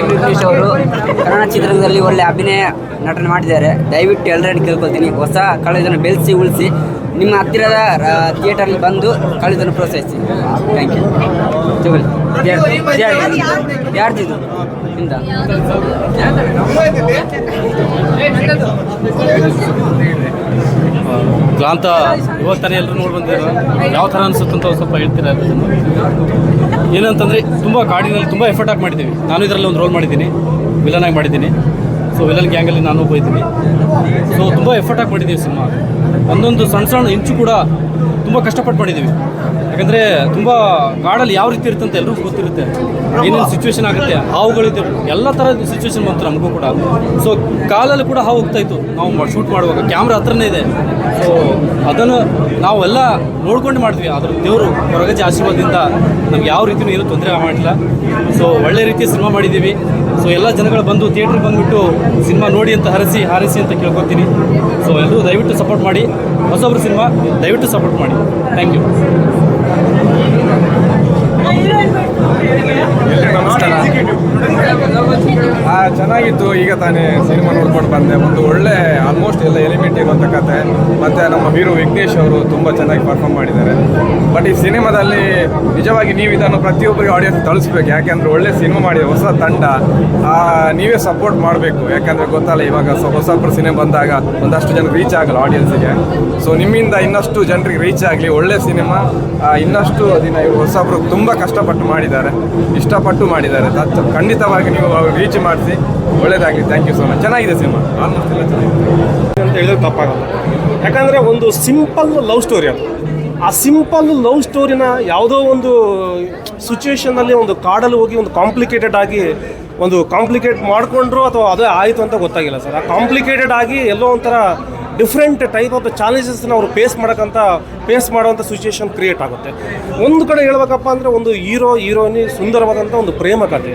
M B ಅವರು ಕನ್ನಡ ಚಿತ್ರದಲ್ಲಿ ಒಳ್ಳೆ ಅಭಿನಯ ನಟನೆ ಮಾಡಿದ್ದಾರೆ. ದಯವಿಟ್ಟು ಎಲ್ಲರನ್ನು ಕೇಳ್ಕೊಳ್ತೀನಿ. ಹೊಸ ಕಳೆದನ್ನು ಬೆಳೆಸಿ ಉಳಿಸಿ. ನಿಮ್ಮ ಹತ್ತಿರದ ಥಿಯೇಟರ್ಗೆ ಬಂದು ಕಳೆದನ್ನು ಪ್ರೋತ್ಸಾಹಿಸಿ. ಥ್ಯಾಂಕ್ ಯು ಯಾರ್ದಿದ್ದು ಯಾರ್ದಿದು ಇಂದ ಇವಾಗ ತಾನೇ ಎಲ್ಲರೂ ನೋಡಿ ಬಂದಿದ್ದಾರೆ ಯಾವ ಥರ ಅನಿಸುತ್ತೆ ಅಂತ ಒಂದು ಸ್ವಲ್ಪ ಹೇಳ್ತೀರಾ ಏನಂತಂದರೆ, ತುಂಬ ಕಾಡಿನಲ್ಲಿ ತುಂಬ ಎಫರ್ಟ್ ಆಗಿ ಮಾಡಿದ್ದೀವಿ. ನಾನು ಇದರಲ್ಲಿ ಒಂದು ರೋಲ್ ಮಾಡಿದ್ದೀನಿ. ವಿಲನ್ ಆಗಿ ಮಾಡಿದ್ದೀನಿ. ಸೊ ವಿಲನ್ ಗ್ಯಾಂಗಲ್ಲಿ ನಾನು ಒಬ್ಬ ಸೊ ತುಂಬ ಎಫರ್ಟ್ ಆಗಿ ಮಾಡಿದ್ದೀವಿ ಸಿನಿಮಾ. ಒಂದೊಂದು ಸಣ್ಣ ಸಣ್ಣ ಇಂಚು ಕೂಡ ತುಂಬ ಕಷ್ಟಪಟ್ಟು ಮಾಡಿದ್ದೀವಿ ಯಾಕಂದರೆ ತುಂಬ ಕಾಡಲ್ಲಿ ಯಾವ ರೀತಿ ಇರುತ್ತೆ ಅಂತ ಎಲ್ರಿಗೂ ಗೊತ್ತಿರುತ್ತೆ. ಏನೇನು ಸಿಚುವೇಶನ್ ಆಗುತ್ತೆ ಹಾವುಗಳಿದೆ ಎಲ್ಲ ಥರದ ಸಿಚುವೇಶನ್ ಬಂತು ನಮಗೂ ಕೂಡ. ಸೊ ಕಾಲಲ್ಲಿ ಕೂಡ ಹಾವು ಹೋಗ್ತಾಯಿತ್ತು ನಾವು ಶೂಟ್ ಮಾಡುವಾಗ ಕ್ಯಾಮ್ರಾ ಹತ್ರನೇ ಇದೆ. ಸೊ ಅದನ್ನು ನಾವೆಲ್ಲ ನೋಡ್ಕೊಂಡು ಮಾಡ್ತೀವಿ ಆದರೂ ದೇವರು ಹೊರಗಜೆ ಆಶೀರ್ವಾದದಿಂದ ನಮ್ಗೆ ಯಾವ ರೀತಿಯೂ ಏನೂ ತೊಂದರೆ ಮಾಡಿಲ್ಲ ಸೊ ಒಳ್ಳೆ ರೀತಿಯ ಸಿನಿಮಾ ಮಾಡಿದ್ದೀವಿ ಸೊ ಎಲ್ಲ ಜನಗಳು ಬಂದು ಥಿಯೇಟ್ರಿಗೆ ಬಂದುಬಿಟ್ಟು ಸಿನಿಮಾ ನೋಡಿ ಅಂತ ಹರಸಿ, ಹಾರಿಸಿ ಅಂತ ಕೇಳ್ಕೊತೀನಿ. ಸೊ ಎಲ್ಲರೂ ದಯವಿಟ್ಟು ಸಪೋರ್ಟ್ ಮಾಡಿ. ಹೊಸೊಬ್ರು ಸಿನಿಮಾ ದಯವಿಟ್ಟು ಸಪೋರ್ಟ್ ಮಾಡಿ. ಥ್ಯಾಂಕ್ ಯು ಆ, ಚೆನ್ನಾಗಿತ್ತು, ಈಗ ತಾನೇ ಸಿನಿಮಾ ನೋಡ್ಕೊಂಡು ಬಂದೆ. ಒಂದು ಒಳ್ಳೆ ಆಲ್ಮೋಸ್ಟ್ ಎಲ್ಲ ಎಲಿಮೆಂಟ್ ಇರುವಂಥ ಕತೆ. ಮತ್ತು ನಮ್ಮ ಹೀರೋ ವಿಘ್ನೇಶ್ ಅವರು ತುಂಬ ಚೆನ್ನಾಗಿ ಪರ್ಫಾರ್ಮ್ ಮಾಡಿದ್ದಾರೆ. ಬಟ್ ಈ ಸಿನಿಮಾದಲ್ಲಿ ನಿಜವಾಗಿ ನೀವು ಇದನ್ನು ಪ್ರತಿಯೊಬ್ಬರಿಗೆ ಆಡಿಯನ್ಸ್ ತಳಿಸ್ಬೇಕು ಯಾಕೆಂದರೆ ಒಳ್ಳೆ ಸಿನಿಮಾ ಮಾಡಿ ಹೊಸ ತಂಡ ನೀವೇ ಸಪೋರ್ಟ್ ಮಾಡಬೇಕು. ಯಾಕಂದರೆ ಗೊತ್ತಲ್ಲ, ಇವಾಗ ಹೊಸಬ್ರು ಸಿನಿಮಾ ಬಂದಾಗ ಒಂದಷ್ಟು ಜನ ರೀಚ್ ಆಗಲ್ಲ ಆಡಿಯನ್ಸಿಗೆ ಸೊ ನಿಮ್ಮಿಂದ ಇನ್ನಷ್ಟು ಜನರಿಗೆ ರೀಚ್ ಆಗಲಿ, ಒಳ್ಳೆ ಸಿನಿಮಾ ಇನ್ನಷ್ಟು ದಿನ ಇವರು ಹೊಸಬ್ರು ತುಂಬ ಕಷ್ಟಪಟ್ಟು ಮಾಡಿದ್ದಾರೆ. ಇಷ್ಟಪಟ್ಟು ಮಾಡಿದ್ದಾರೆ. ಖಂಡಿತವಾಗಿ ನೀವು ರೀಚ್ ಮಾಡಿಸಿ. ಒಳ್ಳೇದಾಗಲಿ. ಥ್ಯಾಂಕ್ ಯು ಸೊ ಮಚ್ ಚೆನ್ನಾಗಿದೆ ಸಿನಿಮಾ. ಆಲ್ಮೋಸ್ಟ್ ಎಲ್ಲ ಚೆನ್ನಾಗಿದೆ. ಅಂತ ಹೇಳಿದ್ರೆ ತಪ್ಪಾಗಲ್ಲ. ಯಾಕಂದರೆ ಒಂದು ಸಿಂಪಲ್ ಲವ್ ಸ್ಟೋರಿ ಅದು. ಆ ಸಿಂಪಲ್ ಲವ್ ಸ್ಟೋರಿನ ಯಾವುದೋ ಒಂದು ಸಿಚುವೇಷನಲ್ಲಿ ಒಂದು ಕಾಡಲ್ಲಿ ಹೋಗಿ ಒಂದು ಕಾಂಪ್ಲಿಕೇಟೆಡ್ ಆಗಿ ಒಂದು ಕಾಂಪ್ಲಿಕೇಟ್ ಮಾಡಿಕೊಂಡ್ರು ಅಥವಾ ಅದೇ ಆಯಿತು ಅಂತ ಗೊತ್ತಾಗಿಲ್ಲ ಸರ್. ಆ ಕಾಂಪ್ಲಿಕೇಟೆಡ್ ಆಗಿ ಎಲ್ಲೋ ಒಂಥರ ಡಿಫ್ರೆಂಟ್ ಟೈಪ್ ಆಫ್ ಚಾಲೆಂಜಸ್ನ ಅವರು ಫೇಸ್ ಮಾಡೋಕ್ಕಂತ ಫೇಸ್ ಮಾಡೋವಂಥ ಸಿಚುವೇಶನ್ ಕ್ರಿಯೇಟ್ ಆಗುತ್ತೆ. ಒಂದು ಕಡೆ ಹೇಳ್ಬೇಕಪ್ಪ ಅಂದರೆ ಒಂದು ಹೀರೋ ಹೀರೋನಿ ಸುಂದರವಾದಂಥ ಒಂದು ಪ್ರೇಮ ಕಥೆ.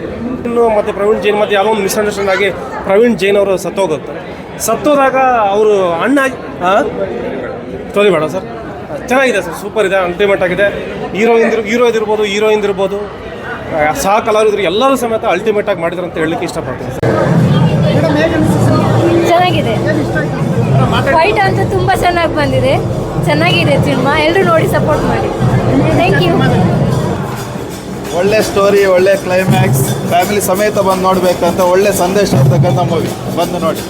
ಇನ್ನು ಮತ್ತು ಪ್ರವೀಣ್ ಜೈನ್ ಮತ್ತು ಯಾವುದೋ ಒಂದು ಮಿಸ್ಅಂಡರ್ಸ್ಟ್ಯಾಂಡ್ ಆಗಿ ಪ್ರವೀಣ್ ಜೈನ್ ಅವರು ಸತ್ತೋಗುತ್ತೆ. ಸತ್ತೋದಾಗ ಅವರು ಅಣ್ಣ ಸ್ಟೋರಿ ಬೇಡ ಸರ್. ಚೆನ್ನಾಗಿದೆ ಸರ್ ಸೂಪರ್ ಇದೆ ಅಲ್ಟಿಮೇಟ್ ಆಗಿದೆ. ಹೀರೋಯಿನ್ ಹೀರೋ ಇದಿರ್ಬೋದು ಹೀರೋಯಿನ್ ಇರ್ಬೋದು ಸಹ ಕಲಾವಿದರು ಎಲ್ಲರೂ ಸಮೇತ ಅಲ್ಟಿಮೇಟ್ ಆಗಿ ಮಾಡಿದ್ರು ಅಂತ ಹೇಳಲಿಕ್ಕೆ ಇಷ್ಟಪಡ್ತೀನಿ. ಸರ್ ಚೆನ್ನಾಗಿದೆ. ಫೈಟ್ ಅಂತ ತುಂಬ ಚೆನ್ನಾಗಿ ಬಂದಿದೆ. ಚೆನ್ನಾಗಿದೆ ಸಿನಿಮಾ. ಎಲ್ಲರೂ ನೋಡಿ ಸಪೋರ್ಟ್ ಮಾಡಿ. ಥ್ಯಾಂಕ್ ಯು ಒಳ್ಳೆ ಸ್ಟೋರಿ ಒಳ್ಳೆ ಕ್ಲೈಮ್ಯಾಕ್ಸ್ ಫ್ಯಾಮಿಲಿ ಸಮೇತ ಬಂದು ನೋಡಬೇಕಂತ ಒಳ್ಳೆ ಸಂದೇಶ ಇರ್ತಕ್ಕಂಥ ಮೂವಿ ಬಂದು ನೋಡಿ.